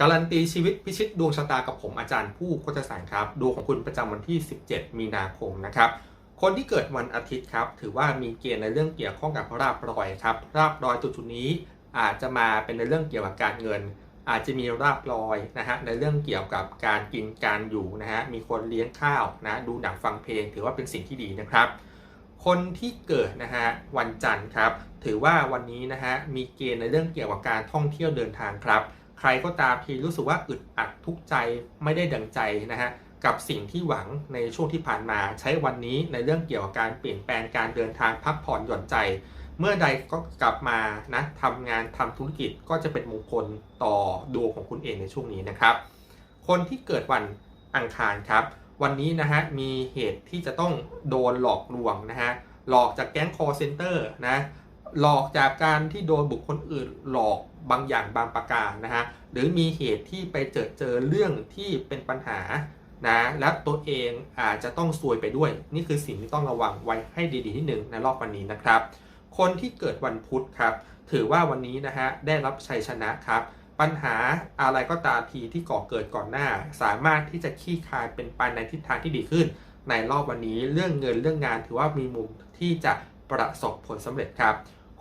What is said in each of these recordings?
การันตีชีวิตพิชิตดวงชะตากับผมอาจารย์ผู้โคจรสารครับดวงของคุณประจำวันที่ 17 มีนาคมนะครับ คนที่เกิดวันอาทิตย์ครับ ถือว่ามีเกณฑ์ในเรื่องเกี่ยวข้องกับราบรอยครับราบรอยจุดๆนี้อาจจะมาเป็นในเรื่องเกี่ยวกับการเงิน อาจจะมีราบรอยนะฮะในเรื่องเกี่ยวกับการกินการอยู่นะฮะมีคนเลี้ยงข้าวนะดูหนังฟังเพลง ถือว่าเป็นสิ่งที่ดีนะครับคนที่เกิดนะฮะวันจันทร์ครับ ถือว่าวันนี้นะฮะมีเกณฑ์ในเรื่องเกี่ยวกับการท่องเที่ยวเดินทางครับ ใครก็ตามที่รู้สึกว่าอึดอัดทุกใจไม่ได้ดังใจนะฮะกับสิ่งที่หวังในช่วงที่ผ่านมาใช้วันนี้ในเรื่องเกี่ยวกับการเปลี่ยนแปลงการเดินทางพักผ่อนหย่อนใจ เมื่อใดก็กลับมานะทำงานทำธุรกิจก็จะเป็นมงคลต่อดวงของคุณเองในช่วงนี้นะครับ คนที่เกิดวันอังคารครับ วันนี้นะฮะมีเหตุที่จะต้องโดนหลอกลวงนะฮะหลอกจากแก๊ง call center นะ หลอกจากการที่โดนบุคคลอื่นหลอกบางอย่างบางประการนะฮะหรือมีเหตุที่ไปเจอเจอเรื่องที่เป็นปัญหานะและตัวเองอาจจะต้องซวยไปด้วย นี่คือสิ่งที่ต้องระวังไว้ให้ดีๆนิดนึงในรอบวันนี้นะครับ คนที่เกิดวันพุธครับ ถือว่าวันนี้นะฮะได้รับชัยชนะครับ ปัญหาอะไรก็ตามทีที่ก่อเกิดก่อนหน้า สามารถที่จะขี้คายเป็นไปในทิศทางที่ดีขึ้น ในรอบวันนี้เรื่องเงินเรื่องงานถือว่ามีมุมที่จะประสบผลสำเร็จครับ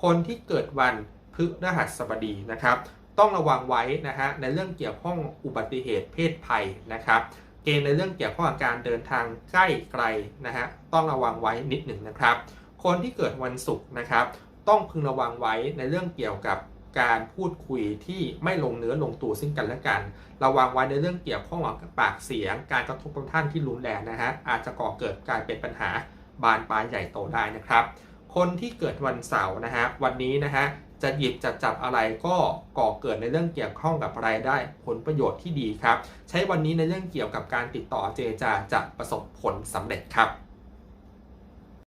คนที่เกิดวันพฤหัสบดีนะครับ ต้องระวังไว้นะฮะในเรื่องเกี่ยวข้องอุบัติเหตุเพศภัยนะครับ เกณฑ์ในเรื่องเกี่ยวข้องกับการเดินทางใกล้ไกลนะฮะต้องระวังไว้นิดหนึ่งนะครับ คนที่เกิดวันศุกร์นะครับ ต้องพึงระวังไว้ในเรื่องเกี่ยวกับการพูดคุยที่ไม่ลงเนื้อลงตัวซึ่งกันและกัน ระวังไว้ในเรื่องเกี่ยวข้องกับปากเสียง การกระทบกระทั่งที่รุนแรงนะฮะอาจจะก่อเกิดกลายเป็นปัญหาบานปลายใหญ่โตได้นะครับ คนที่เกิดวันเสาร์นะฮะวันนี้นะฮะจะหยิบจับจับอะไรก็ก่อเกิดในเรื่องเกี่ยวข้องกับรายได้ผลประโยชน์ที่ดีครับ ใช้วันนี้ในเรื่องเกี่ยวกับการติดต่อเจรจาจะประสบผลสำเร็จครับ